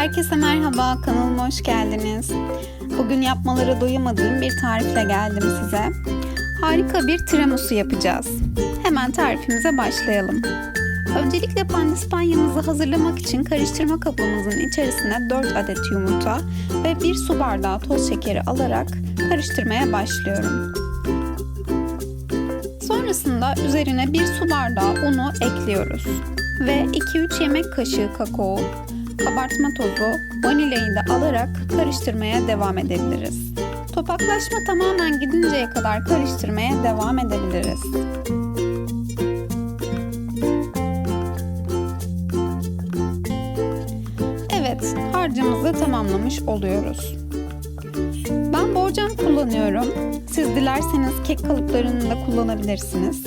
Herkese merhaba, kanalıma hoş geldiniz. Bugün yapmaları doyamadığım bir tarifle geldim size. Harika bir tiramisu yapacağız. Hemen tarifimize başlayalım. Öncelikle pandispanyamızı hazırlamak için karıştırma kabımızın içerisine 4 adet yumurta ve 1 su bardağı toz şekeri alarak karıştırmaya başlıyorum. Sonrasında üzerine 1 su bardağı unu ekliyoruz ve 2-3 yemek kaşığı kakao, kabartma tozu, vanilyayı da alarak karıştırmaya devam edebiliriz. Topaklaşma tamamen gidinceye kadar karıştırmaya devam edebiliriz. Evet, harcımızı tamamlamış oluyoruz. Ben borcam kullanıyorum. Siz dilerseniz kek kalıplarını da kullanabilirsiniz.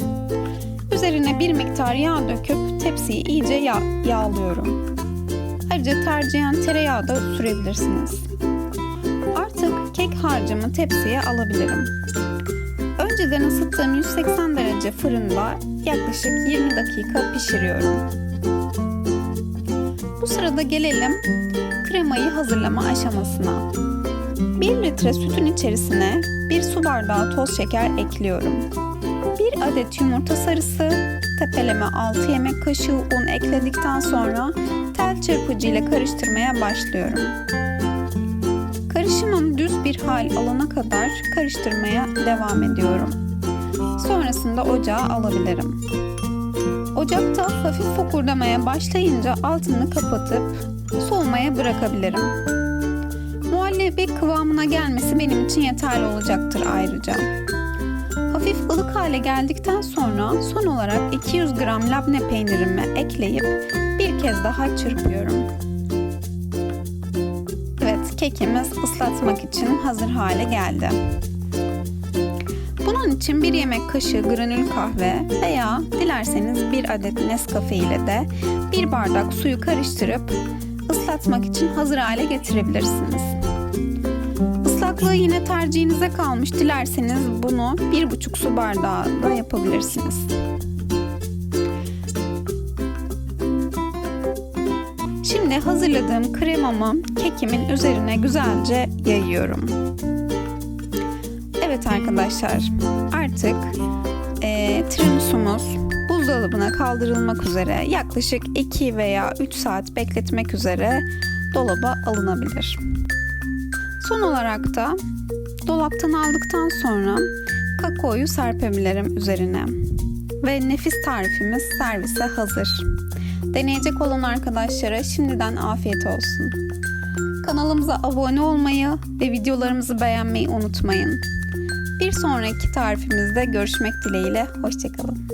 Üzerine bir miktar yağ döküp tepsiyi iyice yağ yağlıyorum. Ayrıca tercihen tereyağı da sürebilirsiniz. Artık kek harcımı tepsiye alabilirim. Önceden ısıttığım 180 derece fırında yaklaşık 20 dakika pişiriyorum. Bu sırada gelelim kremayı hazırlama aşamasına. 1 litre sütün içerisine 1 su bardağı toz şeker ekliyorum. 1 adet yumurta sarısı, tepeleme 6 yemek kaşığı un ekledikten sonra tel çırpıcı ile karıştırmaya başlıyorum. Karışımım düz bir hal alana kadar karıştırmaya devam ediyorum. Sonrasında ocağa alabilirim. Ocakta hafif fokurdamaya başlayınca altını kapatıp soğumaya bırakabilirim. Muhallebi kıvamına gelmesi benim için yeterli olacaktır ayrıca. Hafif ılık hale geldikten sonra son olarak 200 gram labne peynirimi ekleyip bir kez daha çırpıyorum. Evet, kekimiz ıslatmak için hazır hale geldi. Bunun için bir yemek kaşığı granül kahve veya dilerseniz bir adet Nescafe ile de bir bardak suyu karıştırıp ıslatmak için hazır hale getirebilirsiniz. Islaklığı yine tercihinize kalmış. Dilerseniz bunu bir buçuk su bardağı da yapabilirsiniz. Şimdi hazırladığım kremamı kekimin üzerine güzelce yayıyorum. Evet arkadaşlar artık e, tiramisumuz buzdolabına kaldırılmak üzere yaklaşık 2 veya 3 saat bekletmek üzere dolaba alınabilir. Son olarak da dolaptan aldıktan sonra kakaoyu serpebilirim üzerine. Ve nefis tarifimiz servise hazır. Deneyecek olan arkadaşlara şimdiden afiyet olsun. Kanalımıza abone olmayı ve videolarımızı beğenmeyi unutmayın. Bir sonraki tarifimizde görüşmek dileğiyle. Hoşçakalın.